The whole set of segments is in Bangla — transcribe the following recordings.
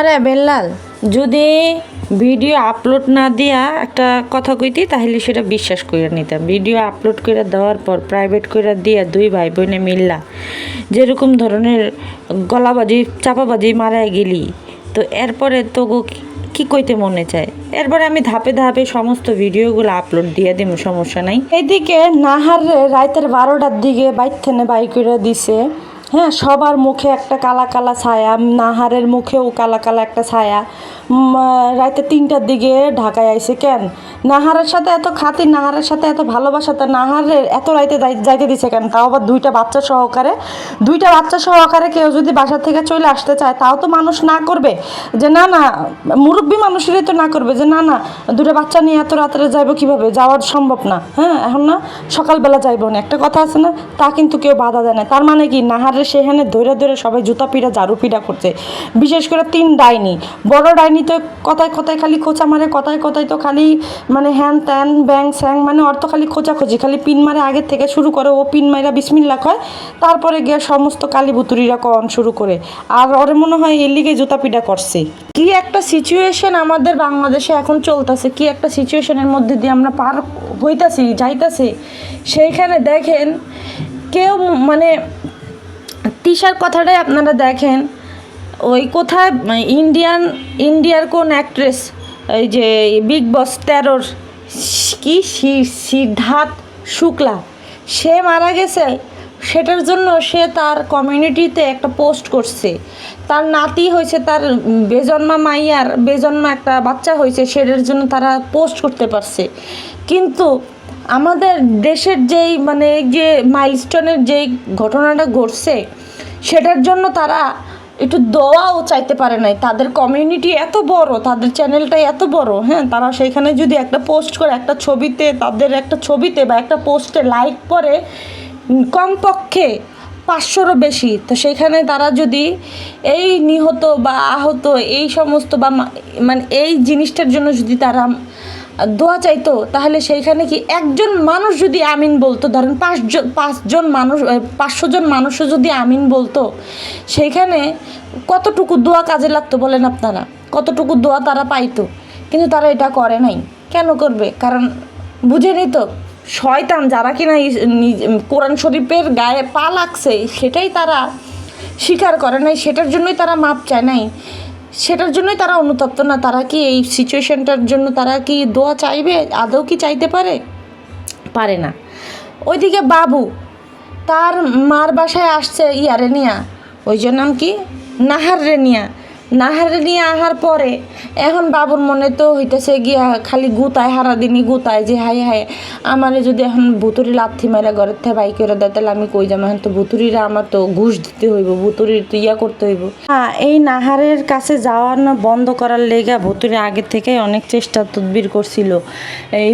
আরে বেল্লাল, যদি ভিডিও আপলোড না দিয়া একটা কথা কইতি, তাহলে সেটা বিশ্বাস করে নিতাম। ভিডিও আপলোড করে দেওয়ার পর প্রাইভেট করে দিয়া দুই ভাই বোনে মিললা। যেরকম ধরনের গলাবাজি, চাপাবাজি মারায় গেলি, তো এরপরে তো কি কইতে মনে চায়? এরপরে আমি ধাপে ধাপে সমস্ত ভিডিওগুলো আপলোড দিয়ে দিব সমস্যা নাই। এদিকে নাহার রাইতের বারোটার দিকে বাইক থেকে বাই করে দিছে হ্যাঁ সবার মুখে একটা কালা কালা ছায়া, নাহারের মুখেও কালা কালা একটা ছায়া। রাতে তিনটার দিকে ঢাকায় আইসে কেন? নাহারের সাথে এত খাতির, নাহারের সাথে এত ভালোবাসা, তা নাহারের এত রাইতে যাই- যাইতে দিছে কেন? তাও আবার দুইটা বাচ্চা সহকারে। দুইটা বাচ্চা সহকারে কেউ যদি বাসা থেকে চলে আসতে চায়, তাও তো মানুষ না করবে। যে না না, মুরব্বী মানুষেরই তো না করবে। যে না না দুটো বাচ্চা নিয়ে এত রাত্রে যাইবো কীভাবে? যাওয়া সম্ভব না। হ্যাঁ এখন না সকালবেলা যাইবো না। একটা কথা আছে না, তা কিন্তু কেউ বাধা দেয় না। তার মানে কি? নাহারে সেখানে ধরে ধরে সবাই জুতা পিড়া, ঝাড়ু পিড়া করছে। বিশেষ করে তিন ডাইনি। বড় ডাইনি তো কথায় কথায় খালি খোঁচা মারে, কথায় কথায় তো খালি মানে হ্যান ত্যান, ব্যাং স্যাং মানে অর্থ খালি খোঁচাখুচি, খালি পিন মারে আগের থেকে শুরু করে ও পিন মাইরা বিসমিল্লা কয় তারপরে গিয়ে সমস্ত কালী ভুতুরিরা কন শুরু করে। আর ওরে মনে হয় এর লিগে জুতা পিটা করছে। কি একটা সিচুয়েশন আমাদের বাংলাদেশে এখন চলতেছে, কি একটা সিচুয়েশনের মধ্যে দিয়ে আমরা পার হইতাছি, যাইতাছি। সেইখানে দেখেন কেউ মানে তিশার কথাটাই আপনারা দেখেন। ওই কোথায়? ইন্ডিয়ান ইন্ডিয়ার কোন অ্যাক্ট্রেস এই যে বিগ বস তেরোর কি সিদ্ধার্থ শুক্লা, সে মারা গেছে। সেটার জন্য সে তার কমিউনিটিতে একটা পোস্ট করছে। তার নাতি হয়েছে, তার বেজন্মা মাইয়ার বেজন্মা একটা বাচ্চা হয়েছে, সেটার জন্য তারা পোস্ট করতে পারছে। কিন্তু আমাদের দেশের যেই মানে যে মাইলস্টোনের যেই ঘটনাটা ঘটছে, সেটার জন্য তারা একটু দোয়াও চাইতে পারে নাই। তাদের কমিউনিটি এত বড়, তাদের চ্যানেলটা এত বড় হ্যাঁ? তারা সেখানে যদি একটা পোস্ট করে, একটা ছবিতে, তাদের একটা ছবিতে বা একটা পোস্টে লাইক করে কমপক্ষে পাঁচশোরও বেশি। তো সেখানে তারা যদি এই নিহত বা আহত, এই সমস্ত বা মানে এই জিনিসটার জন্য যদি তারা দোয়া চাইতো, তাহলে সেইখানে কি একজন মানুষ যদি আমিন বলতো, ধরেন পাঁচজন পাঁচজন মানুষ পাঁচশো জন মানুষও যদি আমিন বলতো, সেইখানে কতটুকু দোয়া কাজে লাগতো বলেন আপনারা? কতটুকু দোয়া তারা পাইতো? কিন্তু তারা এটা করে নাই। কেন করবে? কারণ বুঝেনি তো, শয়তান যারা কিনা কোরআন শরীফের গায়ে পা লাগছে, সেটাই তারা স্বীকার করে নাই, সেটার জন্যই তারা মাপ চায় নাই। সেটার জন্যই তারা অনুতপ্ত না। তারা কি এই সিচুয়েশানটার জন্য তারা কি দোয়া চাইবে? আদৌ কি চাইতে পারে? পারে না। ওইদিকে বাবু, তার মার বাসায় আসছে ইয়ারেনিয়া। ওই জন্য নাম কি? নাহার রেনিয়া। নাহার নিয়ে আহার পরে, এখন বাবুর মনে তো হইতেছে গিয়া খালি গুতায়, হারা দিনই গুতায়, যে হাই হাই আমারে যদি এখন ভুতুরি লাথি মারা ঘরের থেকে বাইক করে দেয়, তাহলে আমি কই যাব এখন তো ভুতুরিরা আমার তো ঘুষ দিতে হইব, ভুতুরির তো ইয়া করতে হইব। হ্যাঁ এই নাহারের কাছে যাওয়ার না বন্ধ করার লেগা ভুতুরি আগে থেকে অনেক চেষ্টা তদবির করছিল। এই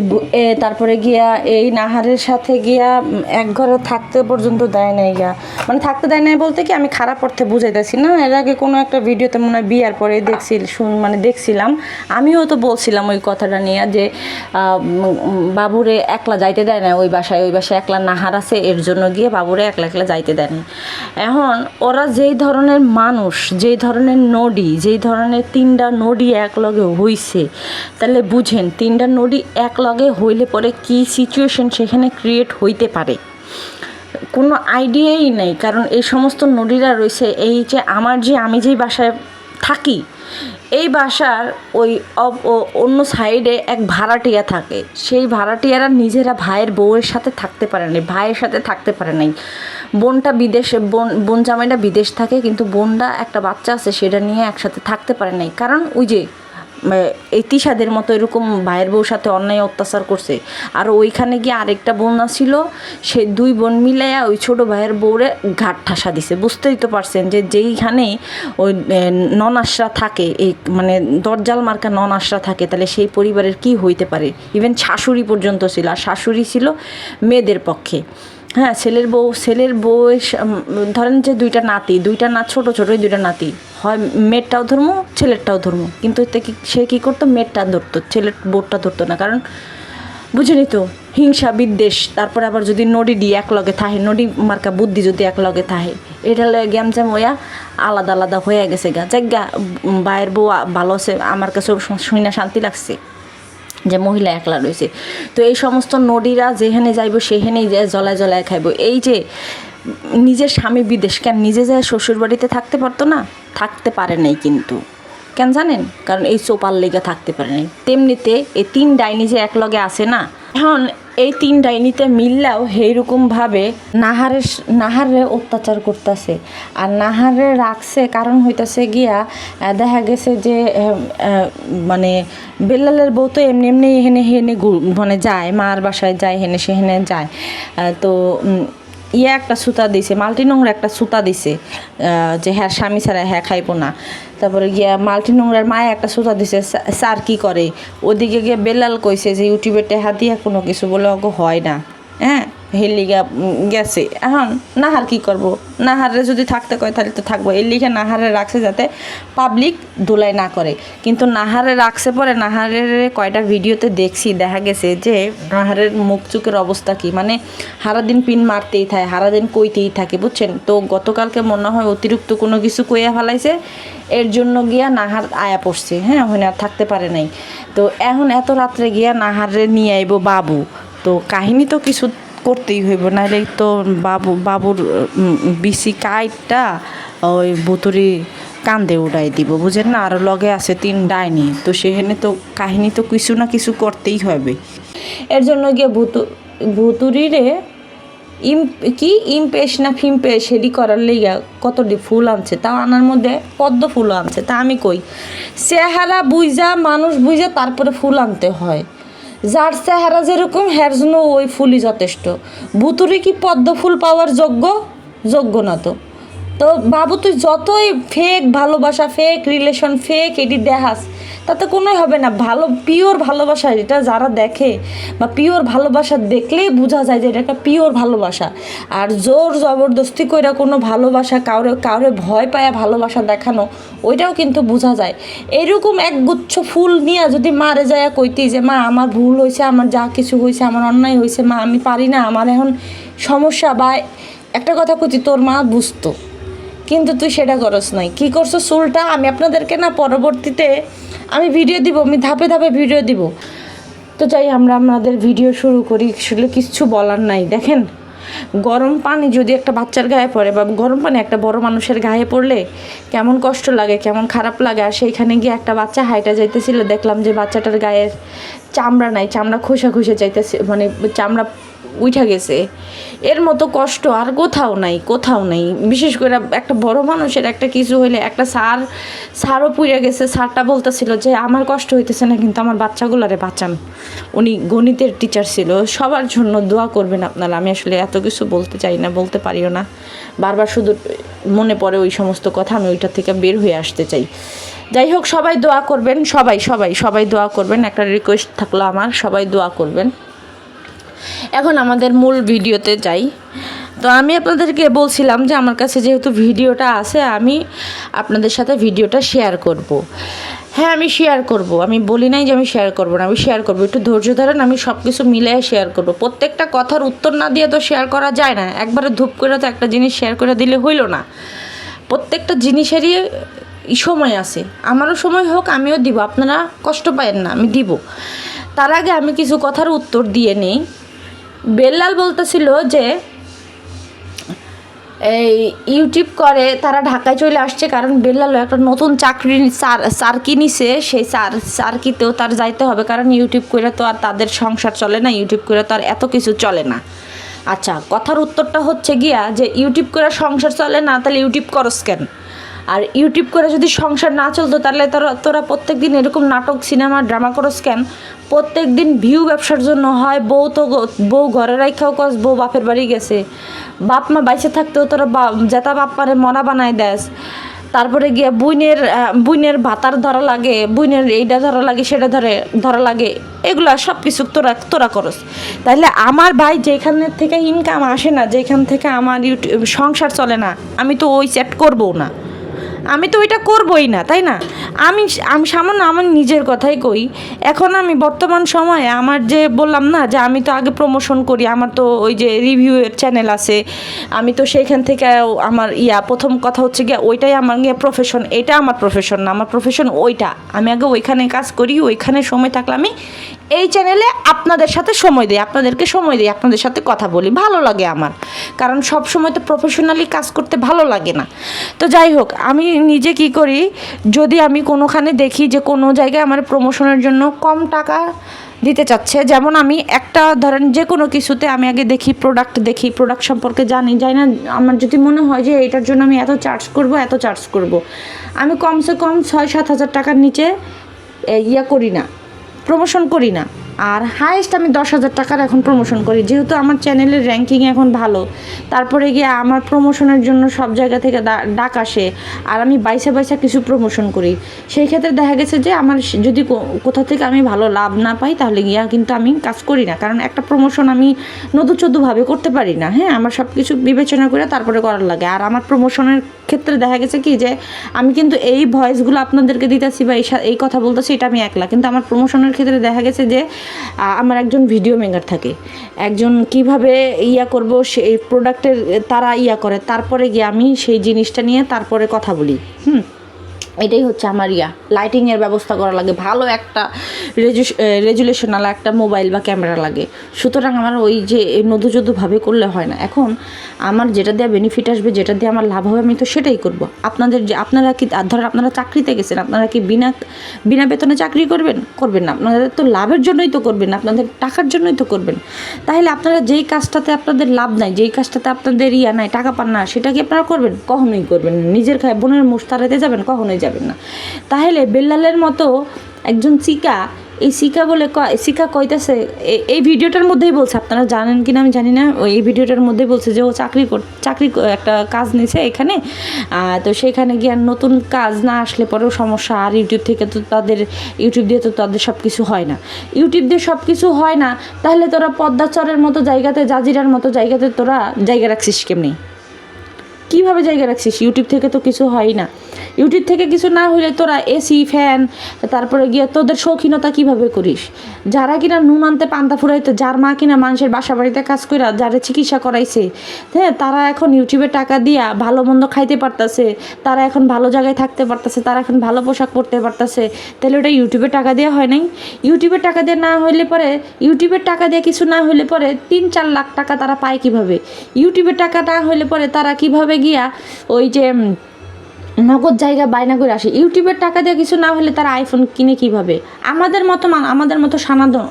তারপরে গিয়া এই নাহারের সাথে গিয়া এক ঘরে থাকতে পর্যন্ত দেয় নাই গা। মানে থাকতে দেয় নাই বলতে কি আমি খারাপ অর্থে বুঝাইতেছি না? এর আগে কোনো একটা ভিডিওতে মনে হয় বিয়ার পরে দেখছি শুন মানে দেখছিলাম। আমিও তো বলছিলাম ওই কথাটা নিয়ে যে বাবুরে একলা যাইতে দেয় না ওই বাসায় ওই বাসায় একলা নাহার আছে, এর জন্য গিয়ে বাবুরে একলা একলা যাইতে দেয় না। এখন ওরা যেই ধরনের মানুষ, যেই ধরনের নডি, যেই ধরনের তিনটা নডি একলগে হইছে, তাহলে বুঝেন, তিনটা নডি একলগে হইলে পরে কি সিচুয়েশন সেখানে ক্রিয়েট হইতে পারে? কোনো আইডিয়াই নেই, কারণ এই সমস্ত নদীরা রয়েছে, এই যে আমার যে, আমি যেই বাসায় থাকি। এই বাসার ওই অন্য সাইডে এক ভাড়াটিয়া থাকে। সেই ভাড়াটিয়ারা নিজেরা ভাইয়ের বউয়ের সাথে থাকতে পারে নাই, ভাইয়ের সাথে থাকতে পারে নাই। বোনটা বিদেশে, বোন বোন জামাইটা বিদেশ থাকে, কিন্তু বোনটা একটা বাচ্চা আছে, সেটা নিয়ে একসাথে থাকতে পারে নাই। কারণ ওই যে এই তিসাদের মতো এরকম ভাইয়ের বউর সাথে অন্যায় অত্যাচার করছে। আর ওইখানে গিয়ে আরেকটা বোন ছিল সে দুই বোন মিলাইয়া ওই ছোট ভাইয়ের বউরে ঘাট ঠাসা দিছে। বুঝতেই তো পারছেন যে যেইখানে ওই ননাসরা থাকে, এই মানে দরজাল মার্কা ননাসরা থাকে, তাহলে সেই পরিবারের কি হইতে পারে? ইভেন শাশুড়ি পর্যন্ত ছিল, আর শাশুড়ি ছিল মেয়েদের পক্ষে। হ্যাঁ ছেলের বউ, ছেলের বউয়ের ধরেন যে দুইটা নাতি, দুইটা না ছোট ছোট ওই দুইটা নাতি। হয় মেয়েরটাও ধর্ম, ছেলেরটাও ধর্ম। কিন্তু এতে কি সে কী করতো? মেয়েরটা ধরতো, ছেলের বউটা ধরতো না। কারণ বুঝিনি তো, হিংসা, বিদ্বেষ, তারপরে আবার যদি নডি ডি এক লগে থাহে, নডি মার্কা বুদ্ধি যদি এক লগে থাহে, এটা লয়ে গেম জ্যাম হইয়া আলাদা আলাদা হয়ে গেছে গা। যাক গা বাইরের বউ ভালো আছে, আমার কাছে শুনে শান্তি লাগছে। যে মহিলা একলা রয়েছে। তো এই সমস্ত নদীরা যেখানে যাইব সেখানেই যে জলায় জলায় খাইব। এই যে নিজের স্বামী বিদেশ, কেন নিজে যায় শ্বশুর বাড়িতে থাকতে পারতো না? থাকতে পারে নাই কিন্তু। কেন জানেন? কারণ এই চোপার লেগে থাকতে পারে নাই। তেমনিতে এই তিন ডাইনি যে একলগে আসে না এখন এই তিন ডাইনিতে মিললেও সেইরকমভাবে নাহারে নাহারে অত্যাচার করতেছে। আর নাহারে রাখছে কারণ হইতাছে গিয়া দেখা গেছে যে মানে বেল্লালের বউ তো এমনি এমনি হেনে হেনে মানে যায়, মার বাসায় যায়, হেনে সে হেনে যায়। তো ইয়ে একটা সুতা দিছে, মাল্টি নোংরা একটা সুতা দিছে যে হ্যাঁ স্বামী ছাড়া হ্যাঁ খাইবো না। তারপরে গিয়া মাল্টি নোংরার মায়ে একটা সুতা দিছে স্যার কি করে? ওদিকে গিয়ে বেলাল কইছে যে, ইউটিউবে টেহা দিয়া কোনো কিছু বলে হয় না। হ্যাঁ? হেলিগা গেছে। এখন নাহার কি করব? নাহারে যদি থাকতে কয়, তাহলে তো থাকব। এর লিখে নাহারে রাখছে যাতে পাবলিক দোলাই না করে। কিন্তু নাহারে রাখছে পরে নাহারের কয়টা ভিডিওতে দেখছি, দেখা গেছে যে নাহারের মুখ চুকের অবস্থা কি। মানে হারাদিন পিন মারতেই থাকে হারাদিন কইতেই থাকে, বুঝছেন? তো গতকালকে মনে হয় অতিরিক্ত কোনো কিছু কইয়া ফেলাইছে। এর জন্য গিয়া নাহার আয়া পড়ছে। হ্যাঁ ওখানে আর থাকতে পারে নাই। তো এখন এত রাত্রে গিয়া নাহারে নিয়ে আইব বাবু। তো কাহিনী তো কিছু করতেই হইব নাহলে তো বাবু, বাবুর বিসি কাইটটা ওই বুতুরি কান্দে উড়াই দিব, বুঝেন না? আর লগে আছে তিন ডাইনি, তো সেখানে তো কাহিনী তো কিছু না কিছু করতেই হবে। এর জন্য গিয়ে ভুতু ভুতুরিরে ইম, কি ইমপেশ না ফিমপেশ, হেডি করার লেগা কতটি ফুল আনছে, তাও আনার মধ্যে পদ্ম ফুল আনছে, তা আমি কই? চেহারা বুঝা মানুষ বুঝা তারপরে ফুল আনতে হয়। যার চেহারা যেরকম, হের জন্য ওই ফুলই যথেষ্ট। বুতুরে কি পদ্ম ফুল পাওয়ার যোগ্য? যোগ্য না তো। তো বাবু, তুই যতই ফেক ভালোবাসা ফেক রিলেশন ফেক এটি দেখাস, তাতে কোনোই হবে না। ভালো পিওর ভালোবাসা, এটা যারা দেখে, বা পিওর ভালোবাসা দেখলেই বোঝা যায় যে এটা একটা পিওর ভালোবাসা। আর জোর জবরদস্তি কইরা কোনো ভালোবাসা, কাউরে কাউরে ভয় পায়া ভালোবাসা দেখানো, ওইটাও কিন্তু বোঝা যায়। এরকম এক গুচ্ছ ফুল নিয়ে যদি মারে যায় কইতি যে, মা, আমার ভুল হয়েছে আমার যা কিছু হয়েছে আমার অন্যায় হয়েছে মা, আমি পারি না, আমার এখন সমস্যা। বা একটা কথা কইতি, তোর মা বুঝতো। কিন্তু তুই সেটা করস নাই। কি করছ চুলটা? আমি আপনাদেরকে না পরবর্তীতে আমি ভিডিও দিব, আমি ধাপে ধাপে ভিডিও দিব। তো যাই, আমরা আমাদের ভিডিও শুরু করি। আসলে কিচ্ছু বলার নাই, দেখেন। গরম পানি যদি একটা বাচ্চার গায়ে পড়ে বা গরম পানি একটা বড় মানুষের গায়ে পড়লে কেমন কষ্ট লাগে, কেমন খারাপ লাগে? আর সেইখানে গিয়ে একটা বাচ্চা হাইটা যাইতেছিল, দেখলাম যে বাচ্চাটার গায়ের চামড়া নাই, চামড়া খোসা খসে যাইতেছে মানে চামড়া উঠা গেছে। এর মতো কষ্ট আর কোথাও নাই কোথাও নাই। বিশেষ করে একটা বড় মানুষের একটা কিছু হইলে একটা সার, সারও পুড়ে গেছে। সারটা বলতেছিল যে, আমার কষ্ট হইতেছে না, কিন্তু আমার বাচ্চাগুলারে বাঁচান। উনি গণিতের টিচার ছিল। সবার জন্য দোয়া করবেন আপনারা। আমি আসলে এত কিছু বলতে চাই না, বলতে পারিও না। বারবার শুধু মনে পড়ে ওই সমস্ত কথা, আমি ওইটা থেকে বের হয়ে আসতে চাই। যাই হোক, সবাই দোয়া করবেন। সবাই সবাই সবাই দোয়া করবেন। একটা রিকোয়েস্ট থাকল আমার, সবাই দোয়া করবেন। এখন আমাদের মূল ভিডিওতে যাই। তো আমি আপনাদেরকে বলছিলাম যে আমার কাছে যেহেতু ভিডিওটা আছে, আমি আপনাদের সাথে ভিডিওটা শেয়ার করব। হ্যাঁ আমি শেয়ার করব। আমি বলি নাই যে আমি শেয়ার করব না, আমি শেয়ার করব। একটু ধৈর্য ধরেন, আমি সব কিছু মিলিয়ে শেয়ার করব। প্রত্যেকটা কথার উত্তর না দিয়ে তো শেয়ার করা যায় না। একবারে ধূপ করে তো একটা জিনিস শেয়ার করে দিলে হইল না। প্রত্যেকটা জিনিসেরই সময় আছে। আমারও সময় হোক, আমিও দিব। আপনারা কষ্ট পায়েন না, আমি দিব। তার আগে আমি কিছু কথার উত্তর দিয়ে নেই। বেল্লাল বলতেছিল যে, এই ইউটিউব করে, তারা ঢাকায় চলে আসছে কারণ বেল্লালও একটা নতুন চাকরি চার চারকি নিছে, সেই চার চারকিতেও তার যাইতে হবে কারণ ইউটিউব করে তো আর তাদের সংসার চলে না ইউটিউব করে তো আর এত কিছু চলে না। আচ্ছা কথার উত্তরটা হচ্ছে গিয়া যে ইউটিউব করে সংসার চলে না, তাহলে ইউটিউব করস কেন? আর ইউটিউব করে যদি সংসার না চলতো, তাহলে তোরা তোরা প্রত্যেক দিন এরকম নাটক, সিনেমা, ড্রামা করস কেন প্রত্যেক দিন ভিউ ব্যবসার জন্য হয়, বউ তো বউ ঘরে রাখাও কস, বউ বাপের বাড়ি গেছে। বাপ মা বাইসে থাকতেও তোরা জেতা বাপ মারে মরা বানায় দেস। তারপরে গিয়ে বুইনের বুইনের ভাতার ধরা লাগে, বুইনের এইটা ধরা লাগে সেটা ধরে, ধরা লাগে, এগুলো সব কিছু তোরা তোরা করস। তাহলে আমার ভাই যেখানের থেকে ইনকাম আসে না, যেখান থেকে আমার ইউটিউব সংসার চলে না, আমি তো ওই চ্যাট করব না। আমি তো ওইটা করবই না, তাই না? আমি আমি সামান্য আমার নিজের কথাই কই। এখন আমি বর্তমান সময়ে আমার যে বললাম না যে আমি তো আগে প্রমোশন করি, আমার তো ওই যে রিভিউয়ের চ্যানেল আছে, আমি তো সেইখান থেকে আমার ইয়া, প্রথম কথা হচ্ছে গিয়ে ওইটাই আমার গিয়ে প্রফেশন এটা আমার প্রফেশন না, আমার প্রফেশন ওইটা। আমি আগে ওইখানে কাজ করি, ওইখানে সময় থাকলে আমি এই চ্যানেলে আপনাদের সাথে সময় দিই, আপনাদেরকে সময় দিই, আপনাদের সাথে কথা বলি, ভালো লাগে আমার। কারণ সব সময় তো প্রফেশনালি কাজ করতে ভালো লাগে না। তো যাই হোক, আমি নিজে কি করি, যদি আমি কোনোখানে দেখি যে কোনো জায়গায় আমার প্রমোশনের জন্য কম টাকা দিতে চাচ্ছে, যেমন আমি একটা ধরেন যে কোনো কিছুতে আমি আগে দেখি প্রোডাক্ট দেখি প্রোডাক্ট সম্পর্কে জানি, যাই না, আমার যদি মনে হয় যে এটার জন্য আমি এত চার্জ করব, এত চার্জ করব। আমি কমসে কম ছয় সাত হাজার টাকার নিচে ইয়া করি না। প্রমোশন করি না। আর হাইয়েস্ট আমি দশ হাজার টাকার এখন প্রমোশন করি। যেহেতু আমার চ্যানেলের র্যাঙ্কিং এখন ভালো, তারপরে গিয়ে আমার প্রমোশনের জন্য সব জায়গা থেকে ডাক আসে আর আমি বাইসা বাইসা কিছু প্রমোশন করি। সেই ক্ষেত্রে দেখা গেছে যে আমার যদি কোথা থেকে আমি ভালো লাভ না পাই, তাহলে গিয়া কিন্তু আমি কাজ করি না। কারণ একটা প্রমোশন আমি নদু চোদ্দভাবে করতে পারি না। হ্যাঁ আমার সব কিছু বিবেচনা করে তারপরে করার লাগে। আর আমার প্রমোশনের ক্ষেত্রে দেখা গেছে কি যে, আমি কিন্তু এই ভয়েসগুলো আপনাদেরকে দিতেছি বা এই কথা বলতেছি, এটা আমি একলা। কিন্তু আমার প্রমোশনের ক্ষেত্রে দেখা গেছে যে আমার একজন ভিডিও মেকার থাকে। একজন কীভাবে ইয়া করব সেই প্রোডাক্টের তারা ইয়া করে, তারপরে গিয়ে আমি সেই জিনিসটা নিয়ে তারপরে কথা বলি। হুম? এটাই হচ্ছে আমার ইয়া। লাইটিংয়ের ব্যবস্থা করা লাগে, ভালো একটা রেজুলেশনাল একটা মোবাইল বা ক্যামেরা লাগে। সুতরাং আমার ওই যে নদুযদুভাবে করলে হয় না। এখন আমার যেটা দিয়ে বেনিফিট আসবে, যেটা দিয়ে আমার লাভ হবে, আমি তো সেটাই করব। আপনাদের যে, আপনারা কি ধরেন আপনারা চাকরিতে গেছেন, আপনারা কি বিনা বিনা বেতনে চাকরি করবেন? করবেন না। আপনাদের তো লাভের জন্যই তো করবেন, আপনাদের টাকার জন্যই তো করবেন। তাহলে আপনারা যেই কাজটাতে আপনাদের লাভ নাই, যেই কাজটাতে আপনাদের ইয়া নাই, টাকা পান না, সেটা কি আপনারা করবেন? কখনোই করবেন নিজের খায়, বোনের মুখ তাড়াতে যাবেন, কখনোই যাবেন না। তাহলে বেল্লালের মতো একজন চিকা এই সিকা বলে ক সিকা কইতেছে এই ভিডিওটার মধ্যেই বলছে, আপনারা জানেন কিনা আমি জানি না এই ভিডিওটার মধ্যেই বলছে যে ও চাকরি কর, চাকরি একটা কাজ নিয়েছে এখানে তো সেখানে গিয়ে আর নতুন কাজ না আসলে পরেও সমস্যা, আর ইউটিউব থেকে তো তাদের, ইউটিউব দিয়ে তো তাদের সব কিছু হয় না। ইউটিউব দিয়ে সব কিছু হয় না, তাহলে তোরা পদ্মাচরের মতো জায়গাতে, জাজিরার মতো জায়গাতে তোরা জায়গা রাখছিস কেমনি? কীভাবে জায়গা রাখছিস? ইউটিউব থেকে তো কিছু হয় না। ইউটিউব থেকে কিছু না হলে তোরা এসি ফ্যান তারপরে গিয়ে তোদের শৌখিনতা কীভাবে করিস? যারা কিনা নুন আনতে পান্তা ফুরাইতে, যার মা কিনা মানুষের বাসা বাড়িতে কাজ করে যারা চিকিৎসা করাইছে হ্যাঁ তারা এখন ইউটিউবে টাকা দিয়া ভালো মন্দ খাইতে পারতাছে, তারা এখন ভালো জায়গায় থাকতে পারতাছে, তারা এখন ভালো পোশাক পরতে পারতাছে, তাহলে ওটা ইউটিউবে টাকা দেওয়া হয় নাই? ইউটিউবে টাকা দেওয়া না হইলে পরে ইউটিউবের টাকা দিয়ে কিছু না হইলে পরে তিন চার লাখ টাকা তারা পায় কীভাবে? ইউটিউবের টাকা না হইলে পরে তারা কীভাবে গিয়া ওই যে নগদ জায়গা বায়না করে আসে। ইউটিউবের টাকা দিয়ে কিছু না হলে তারা আইফোন কিনে কীভাবে? আমাদের মতো আমাদের মতো সানাদন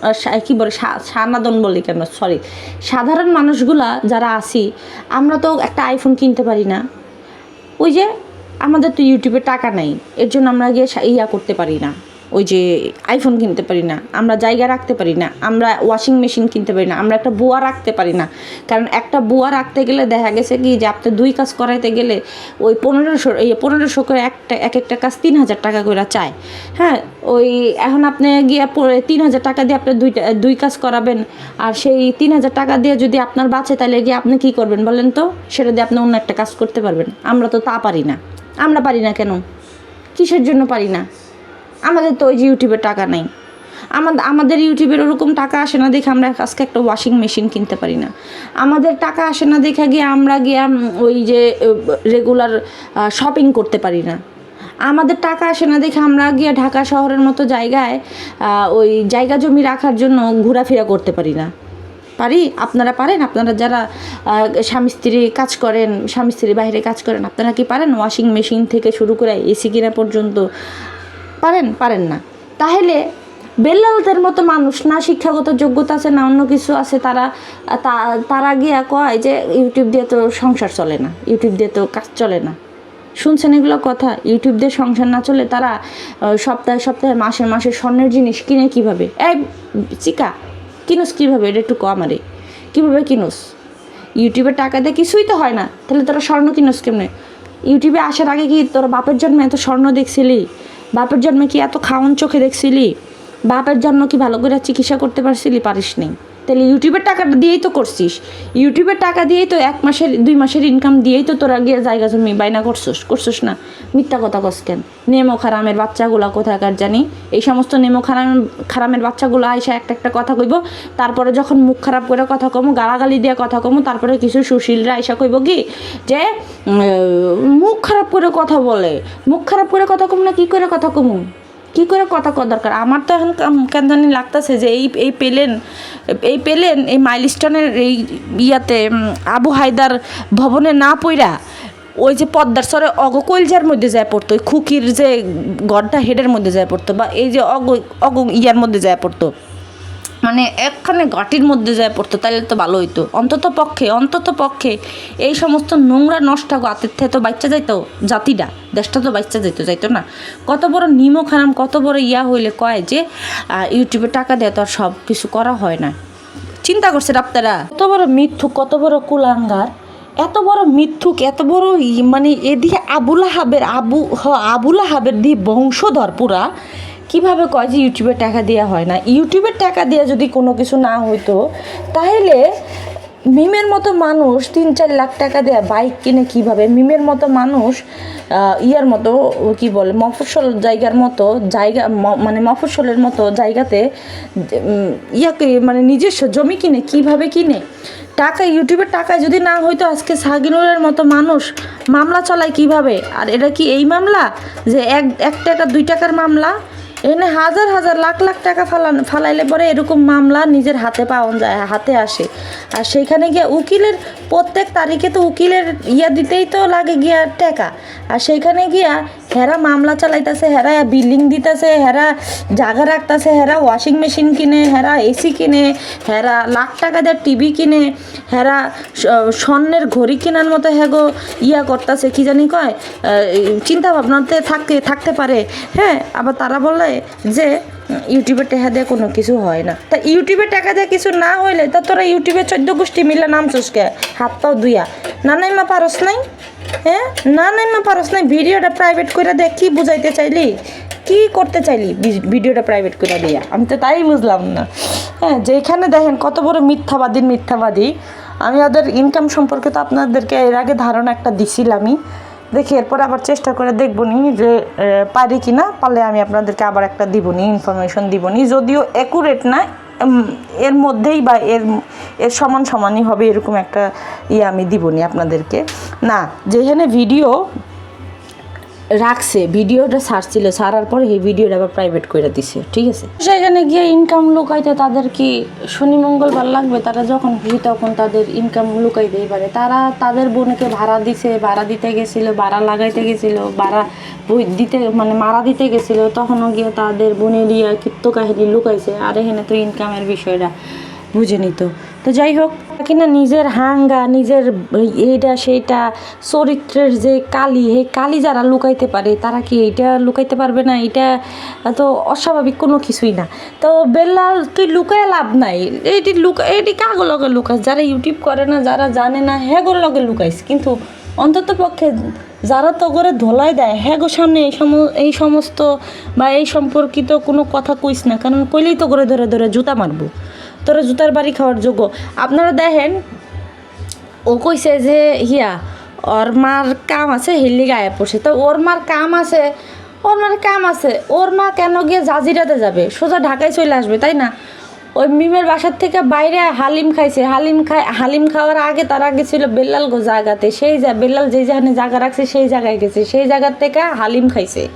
কি বলে সানাদন বলি কেন? সরি সাধারণ মানুষগুলা যারা আছি, আমরা তো একটা আইফোন কিনতে পারি না। ওই যে, আমাদের তো ইউটিউবে টাকা নাই। এর জন্য আমরা গিয়ে ইয়া করতে পারি না। ওই যে আইফোন কিনতে পারি না, আমরা জায়গা রাখতে পারি না, আমরা ওয়াশিং মেশিন কিনতে পারি না, আমরা একটা বুয়া রাখতে পারি না। কারণ একটা বুয়া রাখতে গেলে দেখা গেছে কি যে আপনি দুই কাজ করাইতে গেলে ওই পনেরোশো, এই পনেরোশো করে একটা, এক একটা কাজ তিন হাজার টাকা করে চায়। হ্যাঁ ওই এখন আপনি গিয়ে তিন হাজার টাকা দিয়ে আপনি দুইটা, দুই কাজ করাবেন, আর সেই তিন হাজার টাকা দিয়ে যদি আপনার বাঁচে তাহলে গিয়ে আপনি কী করবেন বলেন তো? সেটা দিয়ে আপনি অন্য একটা কাজ করতে পারবেন। আমরা তো তা পারি না। আমরা পারি না কেন? কিসের জন্য পারি না? আমাদের তো ওই যে ইউটিউবের টাকা নেই। আমাদের আমাদের ইউটিউবের ওরকম টাকা আসে না দেখে আমরা আজকে একটা ওয়াশিং মেশিন কিনতে পারি না। আমাদের টাকা আসে না দেখে গিয়ে আমরা গিয়ে ওই যে রেগুলার শপিং করতে পারি না। আমাদের টাকা আসে না দেখে আমরা গিয়ে ঢাকা শহরের মতো জায়গায় ওই জায়গা জমি রাখার জন্য ঘোরাফেরা করতে পারি না। পারি? আপনারা পারেন? আপনারা যারা স্বামী স্ত্রী কাজ করেন, স্বামী স্ত্রী বাইরে কাজ করেন, আপনারা কি পারেন? ওয়াশিং মেশিন থেকে শুরু করে এসি কেনা পর্যন্ত পারেন? পারেন না। তাহলে বেল্লালদের মতো মানুষ না শিক্ষাগত যোগ্যতা আছে না অন্য কিছু আছে, তারা তারা গিয়া কয় যে ইউটিউব দিয়ে তো সংসার চলে না, ইউটিউব দিয়ে তো কাজ চলে না। শুনছেন এগুলো কথা? ইউটিউব দিয়ে সংসার না চলে তারা সপ্তাহে সপ্তাহে, মাসে মাসে স্বর্ণের জিনিস কিনে কীভাবে? এই চিকা, কিনুস কীভাবে? এটা একটু কম আরে কীভাবে কিনুস? ইউটিউবে টাকা দিয়ে কিছুই তো হয় না, তাহলে তোরা স্বর্ণ কিনুস কেমনে? ইউটিউবে আসার আগে কি তোরা বাপের জন্মে এত স্বর্ণ দেখছিলি? বাপের জন্মে কি এত খাওন চোখে দেখছিলি? বাপের জন্ম কি ভালো করে চিকিৎসা করতে পারছিলি? পারিস নি তাহলে ইউটিউবের টাকাটা দিয়েই তো করছিস। ইউটিউবের টাকা দিয়েই তো এক মাসের, দুই মাসের ইনকাম দিয়েই তো তোরা গিয়ে জায়গা জমি বাইনা করছিস করছিস না। মিথ্যা কথা কস কেন? নেমো খারামের বাচ্চাগুলা কোথাকার জানি? এই সমস্ত নেমো খারাম, খারামের বাচ্চাগুলো আইসা একটা একটা কথা কইব, তারপরে যখন মুখ খারাপ করে কথা কমু, গালাগালি দিয়ে কথা কমু, তারপরে কিছু সুশীলরা আইসা কইব কি যে মুখ খারাপ করে কথা বলে। মুখ খারাপ করে কথা কম না কী করে কথা কমু? কি করে কথা কর দরকার? আমার তো এখন কেন জানি লাগতেছে যে এই এই পেলেন এই পেলেন এই মাইলস্টোনের এই ইয়াতে আবু হায়দার ভবনে না পইরা ওই যে পদ্মার সরে অগকলজার মধ্যে যায় পড়তো, ওই খুকির যে গড্ডা হেডের মধ্যে যায় পড়তো বা এই যে অগ অগ ইয়ার মধ্যে যায় পড়তো। মানে একখানে গাটির মধ্যে যায় পড়তো তাহলে তো ভালো হইতো। অন্তত পক্ষে অন্তত পক্ষে এই সমস্ত নোংরা নষ্ট গাতের থেকে তো বাচ্চা যাইতো জাতিটা, দেশটা তো বাচ্চা যাইতো যাইতো না। কত বড় নিমো খারাম কত বড় ইয়া হইলে কয় যে ইউটিউবে টাকা দেয় তো আর সব কিছু করা হয় না। চিন্তা করছে আপনারা? কত বড় মিথ্যুক, কত বড় কুলাঙ্গার, এত বড় মিথ্যুক, এত বড় মানে এদিকে আবুল হাবের আবু, হ, আবুল হাবের দিয়ে বংশধর পুরা কীভাবে কয় যে ইউটিউবের টাকা দেওয়া হয় না? ইউটিউবের টাকা দেওয়া যদি কোনো কিছু না হইতো, তাহলে মিমের মতো মানুষ তিন চার লাখ টাকা দেয়া বাইক কিনে কীভাবে? মিমের মতো মানুষ ইয়ার মতো কি বলে, মফস্বল জায়গার মতো জায়গা মানে মফস্বলের মতো জায়গাতে ইয়াকে মানে নিজস্ব জমি কিনে, কীভাবে কিনে? টাকা, ইউটিউবের টাকা যদি না হইতো, আজকে সাগিনুরের মতো মানুষ মামলা চলায় কীভাবে? আর এটা কি এই মামলা? যে এক এক টাকা দুই টাকার মামলা? এখানে হাজার হাজার, লাখ লাখ টাকা ফালান ফালাইলে পরে এরকম মামলা নিজের হাতে পাওয়া যায়, হাতে আসে। আর সেইখানে গিয়ে উকিলের প্রত্যেক তারিখে তো উকিলের ইয়া দিতেই তো লাগে গিয়া টাকা। আর সেইখানে গিয়া হেরা মামলা চালাইতেছে, হেরা বিল্ডিং দিতেছে, হেরা জায়গা রাখতেছে, হেরা ওয়াশিং মেশিন কিনে, হেরা এসি কিনে, হেরা লাখ টাকা দিয়ে টিভি কিনে, হেরা স্বর্ণের ঘড়ি কেনার মতো হ্যাগো ইয়া করতেছে, কি জানি কয় চিন্তা ভাবনাতে থাকতে থাকতে পারে। হ্যাঁ আবার তারা বলে যে ইউটিউবে টাকা দিয়ে কোনো কিছু হয় না। তা ইউটিউবে টাকা দিয়ে কিছু না হইলে তা তোরা ইউটিউবে চোদ্দ গোষ্ঠী মিলে নাম চুসকে হাত পাও দুইয়া না নাই মা পারস নাই? হ্যাঁ? না নাই মা পারস নাই? ভিডিওটা প্রাইভেট করে দেখ কি বুঝাইতে চাইলি? কি করতে চাইলি ভিডিওটা প্রাইভেট করে দিয়া? আমি তো তাই বুঝলাম না। হ্যাঁ যেখানে দেখেন কত বড় মিথ্যাবাদী মিথ্যাবাদী। আমি ওদের ইনকাম সম্পর্কে তো আপনাদেরকে এর আগে ধারণা একটা দিছিলামই। দেখি, এরপরে আবার চেষ্টা করে দেখব নি যে পারি কি না পারলে আমি আপনাদেরকে আবার একটা দিব নি ইনফরমেশন দিব নি যদিও অ্যাকুরেট না এর মধ্যেই বা এর এর সমান সমানই হবে এরকম একটা ইয়ে আমি দিব নি আপনাদেরকে। না, যেখানে ভিডিও রাখছে, ভিডিওটা সারছিল সারার পরে এই ভিডিওটা আবার প্রাইভেট করে দিছে, ঠিক আছে? সেখানে গিয়ে ইনকাম লুকাইতে তাদের কি শনি, মঙ্গলবার লাগবে? তারা যখন খুশি তখন তাদের ইনকাম লুকাইতেই পারে। তারা তাদের বোনকে ভাড়া দিছে, ভাড়া দিতে গেছিল, ভাড়া লাগাইতে গেছিল, ভাড়া দিতে মানে মারা দিতে গেছিল, তখনও গিয়ে তাদের বোনের ইয়া কীর্ত কাহিনী লুকাইছে। আর এখানে তো ইনকামের বিষয়টা বুঝে নিত। তো যাই হোক কিনা নিজের হাঙ্গা, নিজের এইটা সেইটা চরিত্রের যে কালি হে কালি যারা লুকাইতে পারে, তারা কি এইটা লুকাইতে পারবে না? এটা তো অস্বাভাবিক কোনো কিছুই না। তো বেল্লাল, তুই লুকায় লাভ নাই। এইটি লুকা এটি কাগো লগে লুকাস। যারা ইউটিউব করে না, যারা জানে না হ্যাগোর লগে লুকাইস। কিন্তু অন্তত পক্ষে যারা তো করে ধোলাই দেয় হ্যাঁ গো সামনে এই সম, এই সমস্ত বা এই সম্পর্কিত কোনো কথা কইস না। কারণ কইলেই তো করে ধরে ধরে জুতা মারবো। তোরা জুতার বাড়ি খাওয়ার যোগ্য। আপনারা দেখেন, ও কইছে যে, হিয়া, ওর মার কাম আছে হিল্লি গায়ে পড়ছে। তো ওর মার কাম আছে, ওর মার কাম আছে, ওর মা কেন গিয়ে জাজিরাতে যাবে? সোজা ঢাকায় চলে আসবে, তাই না? ওই মিমের বাসার থেকে বাইরে হালিম খাইছে। হালিম খাই হালিম খাওয়ার আগে, তার আগে ছিল বেল্লাল গো জায়গাতে সেই যা বেল্লাল যেই যেখানে জায়গা রাখছে, সেই জায়গায় গেছে। সেই জায়গার থেকে হালিম খাইছে।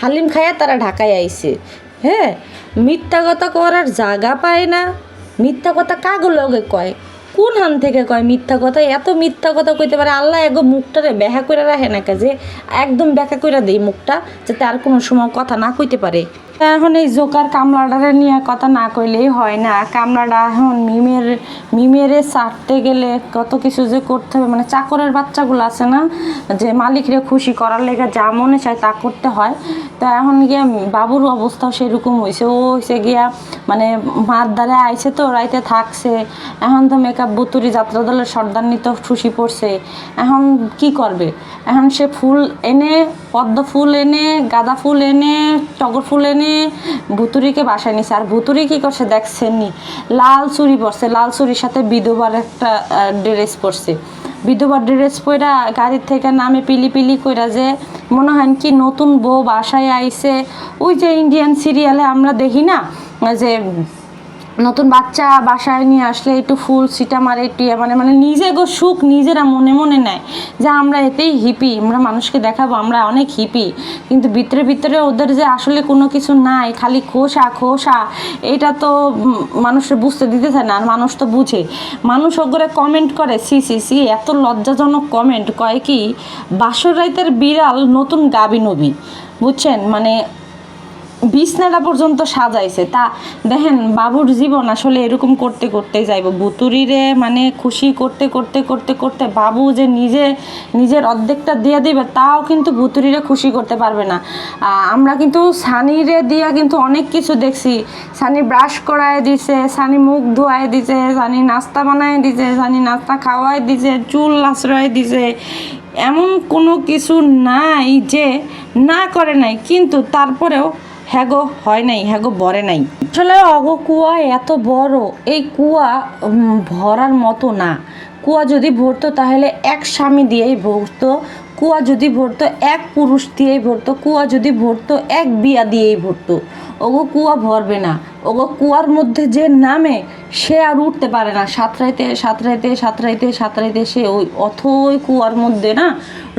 হালিম খাইয়া তারা ঢাকায় আইছে। হ্যাঁ? মিথ্যা কথা করার জায়গা পায় না। মিথ্যা কথা কাগো লগে কয়? কোন হান থেকে কয় মিথ্যা কথা? এত মিথ্যা কথা কইতে পারে আল্লাহ এগো মুখটারে ব্যাখ্যা করে রাখে না যে একদম ব্যাখ্যা করে দেই মুখটা, যাতে আর কোনো সময় কথা না কইতে পারে। এখন এই জোকার কামলাডারে নিয়ে কথা না কইলেই হয় না। কামলাডা এখন মিমের, মিমেরে ছাড়তে গেলে কত কিছু যে করতে হবে। মানে চাকরের বাচ্চাগুলো আছে না, যে মালিকরে খুশি করার লেগে যা মনে চায় তা করতে হয়। তো এখন গিয়া বাবুর অবস্থাও সেরকম হয়েছে ও হয়েছে গিয়া মানে মার দ্বারে আইছে তো, রাইতে থাকছে। এখন তো মেকআপ বুতুরি যাত্রা দলের সর্দার নিতে খুশি পড়ছে। এখন কি করবে? এখন সে ফুল এনে, পদ্ম ফুল এনে, গাঁদা ফুল এনে, টগর ফুল এনে ভুতুরিকে বাসায় নিছে। আর ভুতুরি কী করছে দেখছেন নি লাল চুরি পরছে। লাল চুরির সাথে বিধবার একটা ড্রেস পরছে। বিধবার ড্রেস পইরা গাড়ির থেকে নামে পিলি পিলি কইরা যে, মনে হয় কি নতুন বউ বাসায় আইছে। ওই যে ইন্ডিয়ান সিরিয়ালে আমরা দেখি না, যে নতুন বাচ্চা বাসায় নিয়ে আসলে একটু ফুল সিটা মারে, একটু ইয়ে মানে মানে নিজে গো সুখ নিজেরা মনে মনে নেয় যে আমরা এতেই হিপি আমরা মানুষকে দেখাবো, আমরা অনেক হিপি কিন্তু ভিতরে ভিতরে ওদের যে আসলে কোনো কিছু নাই, খালি খোসা খোসা, এটা তো মানুষের বুঝতে দিতেছে না আর মানুষ তো বুঝে। মানুষ ওগুলো কমেন্ট করে, সি সি সি, এত লজ্জাজনক কমেন্ট কয় কি, বাসর রাইতের বিড়াল নতুন গাবি নবী। বুঝছেন? মানে বিছনাটা পর্যন্ত সাজাইছে। তা দেখেন, বাবুর জীবন আসলে এরকম করতে করতে যাইব। বুতুরিরে মানে খুশি করতে করতে করতে করতে বাবু যে নিজে, নিজের অর্ধেকটা দিয়ে দিবে, তাও কিন্তু বুতুরিরে খুশি করতে পারবে না। আমরা কিন্তু সানিরে দিয়া কিন্তু অনেক কিছু দেখছি। সানি ব্রাশ করায় দিছে, সানি মুখ ধোয়ায় দিছে, সানি নাস্তা বানায় দিছে, সানি নাস্তা খাওয়ায় দিছে, চুল আশ্রয় দিছে। এমন কোনো কিছু নাই যে না করে নাই। কিন্তু তারপরেও হ্যাগো হয় নাই, হ্যাগো বরে নাই। আসলে অগো কুয়া এত বড়, এই কুয়া ভরার মতো না। কুয়া যদি ভরতো তাহলে এক স্বামী দিয়েই ভরতো, কুয়া যদি ভরতো এক পুরুষ দিয়েই ভরতো, কুয়া যদি ভরতো এক বিয়া দিয়েই ভরতো। ওগো কুয়া ভরবে না। ওগো কুয়ার মধ্যে যে নামে সে আর উঠতে পারে না। সাঁতরাইতে সাঁতরাইতে সাঁতরাইতে সাঁতরাইতে সে ওই অথ ওই কুয়ার মধ্যে না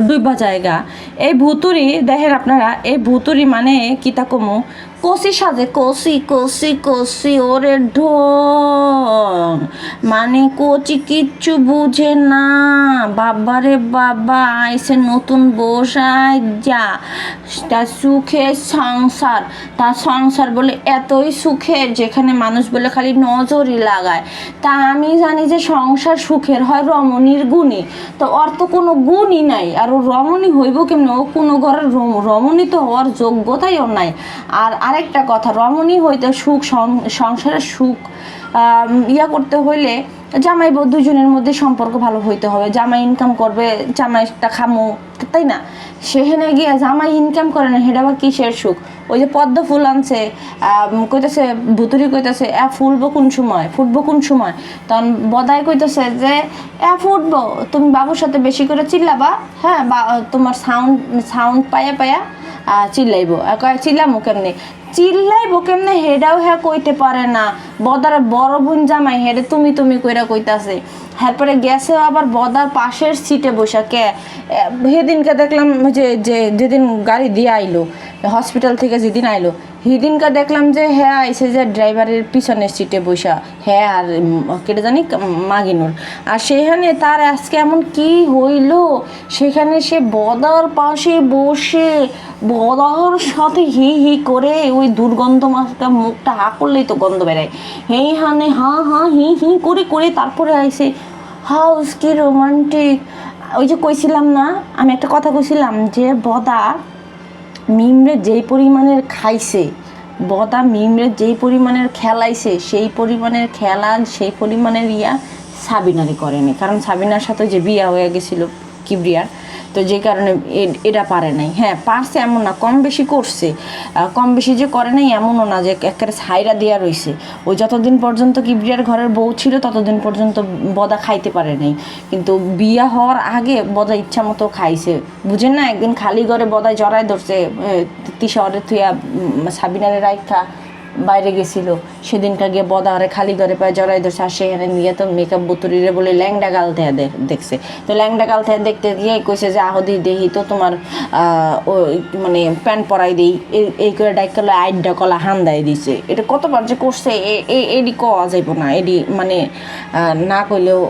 ডুবা জায়গা। এই ভুতুরি, দেখেন আপনারা, এই ভুতুরি মানে কিতা কমু কষি সাজে, কষি কষি কষি ওরে ঢং মানে কচি কিচ্ছু বুঝে না। বাবারে বাবা, আইসে নতুন বসায় যা তার সুখের সংসার, তার সংসার বলে এতই সুখের যেখানে মানুষ বলে খালি নজরই লাগায়। তা আমি জানি যে সংসার সুখের হয় রমণীর গুণী। তো ওর তো কোনো গুণই নাই। আর ও রমণী হইব কেমন? ও কোনো ঘরের রম- রমণী তো হওয়ার যোগ্যতাই ওর নাই। আর আরেকটা কথা, রমণী হইতে সুখ সংসারের সুখ ইয়া করতে হইলে জামাই বউ দুজনের মধ্যে সম্পর্ক ভালো হইতে হবে। জামাই ইনকাম করবে, জামাইটা খামো, তাই না? সেখানে গিয়ে জামাই ইনকাম করে না সেটা আবার কিসের সুখ? ওই যে পদ্ম ফুল আনছে কইতাছে, ভুতুরি কইতাছে, এ ফুলবো কোন সময়? ফুটবো কোন সময়? তখন বদাই কইতাছে যে, এ ফুটবো, তুমি বাবুর সাথে বেশি করে চিল্লাবা হ্যাঁ বা, তোমার সাউন্ড সাউন্ড পায়া পায়া চিল্লাইবো। চিল্লামো কেমনে? চিল্লাইবো কেমনে হেডাও হ্যাঁ কইতে পারে না। বদার বড় বোন জামাই, হেডে তুমি তুমি কইরা কইতাছে। তারপরে গেছে আবার বদার পাশের সিটে বসা, কে? সেদিনকে দেখলাম যে, যেদিন গাড়ি দিয়ে আইলো, হসপিটাল থেকে যেদিন আইলো সেদিনকে দেখলাম যে হ্যাঁ আইসে যে ড্রাইভারের পিছনের সিটে বসা। হ্যাঁ আর কেটে জানি মাগিনুর। আর সেখানে তার আজকে এমন কি হইল, সেখানে সে বদার পাশে বসে, বদার সাথে হি হি করে ওই দুর্গন্ধ মাছটা, মুখটা হা করলেই তো গন্ধ বেড়ায় হেই হানে হা হা হি হি করে করে তারপরে আইসে, হাউস কি রোমান্টিক ওই যে কইছিলাম না, আমি একটা কথা কইছিলাম যে, বদা মিমরে যেই পরিমাণের খাইছে, বদা মিমরে যেই পরিমাণের খেলাইছে, সেই পরিমাণের খেলা, সেই পরিমাণের ইয়া সাবিনারি করেনি। কারণ সাবিনার সাথে যে বিয়া হয়ে গেছিল কিবরিয়ার। তো যে কারণে এটা পারে নাই। হ্যাঁ পারছে এমন না, কম বেশি করছে। কম বেশি যে করে নাই এমনও না যে একেবারে ছাইরা দেওয়া রয়েছে ও যতদিন পর্যন্ত কিবরিয়ার ঘরের বউ ছিল, ততদিন পর্যন্ত বদা খাইতে পারে নাই। কিন্তু বিয়া হওয়ার আগে বদা ইচ্ছা মতো খাইছে। বুঝেন না, একদিন খালি ঘরে বদায় জড়ায় ধরছে তিশহরে থুয়া সাবিনারে রাইখা বাইরে গেছিল। সেদিনটা গিয়ে বদারে খালি ঘরে পায়ে জড়াই ধরছে, আর সেখানে নিয়ে তো মেকআপ বুতুরিরে বলে ল্যাংডা গাল থেকে দেখছে। তো ল্যাংডা গাল থেকে দেখতে গিয়ে কইছে যে আহদি দেহি তো তোমার ওই মানে প্যান্ট পরাই দিই। এই- করে ডাইক করলে আইডা কলা হান্দাই দিছে। এটা কতবার যে করছে এডি কওয়া যাইব না। এডি মানে না কইলেও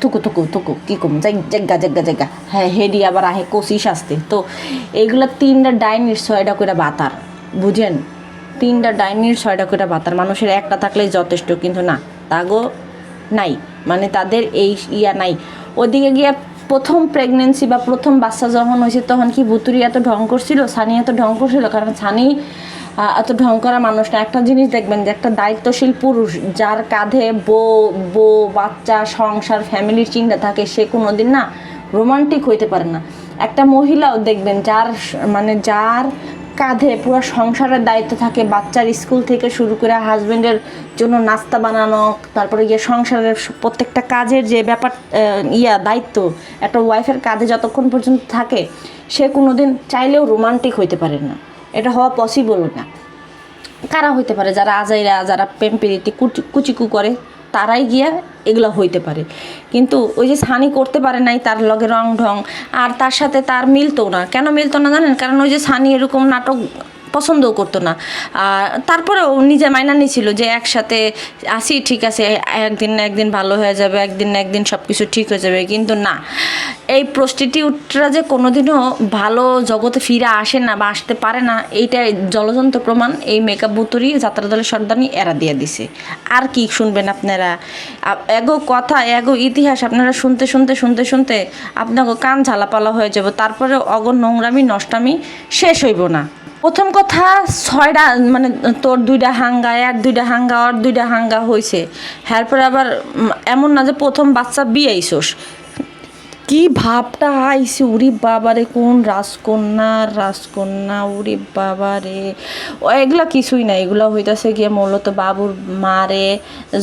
থুকু থুকু থুকু, কি কম জায়গা জায়গা জায়গা হ্যাঁ হেডি আবার আহে কষি শাস্তি। তো এইগুলা তিনটা ডাইনির ছয়টা করে বাতার, বুঝেন? তিনটা ডাইনির ছয়টা করে বাতার। মানুষের একটা থাকলেই যথেষ্ট, কিন্তু না, তাগো নাই। মানে তাদের এই ইয়া নাই। ওদিকে গিয়ে প্রথম প্রেগনেন্সি বা প্রথম বাচ্চা যখন হয়েছে, তখন কি ভুতুরি এত ঢং করছিল? সানি এত ঢং করছিল? কারণ সানি এত ঢং করা মানুষ না। একটা জিনিস দেখবেন যে, একটা দায়িত্বশীল পুরুষ, যার কাঁধে বউ বউ, বাচ্চা, সংসার, ফ্যামিলির চিন্তা থাকে, সে কোনোদিন না রোমান্টিক হইতে পারে না। একটা মহিলাও দেখবেন যার মানে যার কাঁধে পুরো সংসারের দায়িত্ব থাকে, বাচ্চার স্কুল থেকে শুরু করে হাজব্যান্ডের জন্য নাস্তা বানানো, তারপরে গিয়ে সংসারের প্রত্যেকটা কাজের যে ব্যাপার ইয়া, দায়িত্ব, একটা ওয়াইফের কাঁধে যতক্ষণ পর্যন্ত থাকে, সে কোনোদিন চাইলেও রোমান্টিক হইতে পারে না। এটা হওয়া পসিবল না। কারা হইতে পারে? যারা আজাইরা, যারা প্রেম প্রীতি কুচি, কুচিকু করে তারাই গিয়া এগুলো হইতে পারে। কিন্তু ওই যে সানি করতে পারে নাই, তার লগে রং ঢং আর তার সাথে তার মিলতো না। কেন মিলতো না জানেন? কারণ ওই যে সানি এরকম নাটক পছন্দও করতো না। আর তারপরেও নিজে মাইনা নিয়েছিল যে একসাথে আসি ঠিক আছে, একদিন না একদিন ভালো হয়ে যাবে, একদিন না একদিন সব কিছু ঠিক হয়ে যাবে, কিন্তু না। এই প্রস্টিটিউটরা যে কোনোদিনও ভালো জগতে ফিরে আসে না বা আসতে পারে না, এইটাই জলজন্ত প্রমাণ। এই মেকআপ বুতুরি যাত্রা দলের সর্দানি এরা দিয়ে দিছে। আর কি শুনবেন আপনারা? এগো কথা, এগো ইতিহাস, আপনারা শুনতে শুনতে শুনতে শুনতে আপনাকে কান ঝালাপালা হয়ে যাব। তারপরে অগ নোংরামি, নষ্টামি শেষ হইব না। প্রথম কথা, ছয়টা মানে তোর দুইটা হাঙ্গা আর দুইটা হাঙ্গা আর দুইটা হাঙ্গা হয়েছে এরপরে আবার এমন না যে প্রথম বাচ্চা বিয়ে আইসোস। কি ভাবটা আইসি উরি বাবারে, কোন রাজকন্যা রাজকন্যা, উরি বাবারে। এগুলা কিছুই না, এগুলা হইতাছে গিয়ে মূলত বাবুর মারে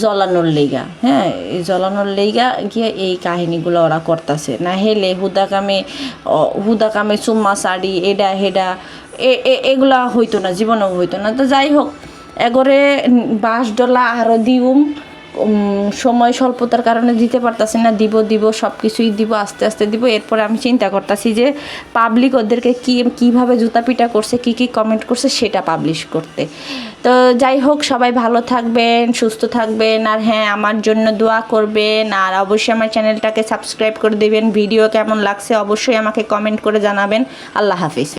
জ্বলানোর লেগা। হ্যাঁ জ্বলানোর লেগা গিয়ে এই কাহিনীগুলো ওরা করতেছে। না হেলে হুদা কামে হুদা কামে চুম্মা শাড়ি, এডা, হেডা এগুলা হইতো না, জীবনেও হইতো না। তো যাই হোক, এগরে বাঁশ ডলা আরও দিউম সময় স্বল্পতার কারণে দিতে পারতাছি না, দিব দিব সব কিছুই দিব, আস্তে আস্তে দিব। এরপরে আমি চিন্তা করতেছি যে পাবলিক ওদেরকে কী, কীভাবে জুতা পিটা করছে, কি কি কমেন্ট করছে সেটা পাবলিশ করতে। তো যাই হোক, সবাই ভালো থাকবেন, সুস্থ থাকবেন, আর হ্যাঁ আমার জন্য দোয়া করবেন, আর অবশ্যই আমার চ্যানেলটাকে সাবস্ক্রাইব করে দেবেন। ভিডিও কেমন লাগছে অবশ্যই আমাকে কমেন্ট করে জানাবেন। আল্লাহ হাফিজ।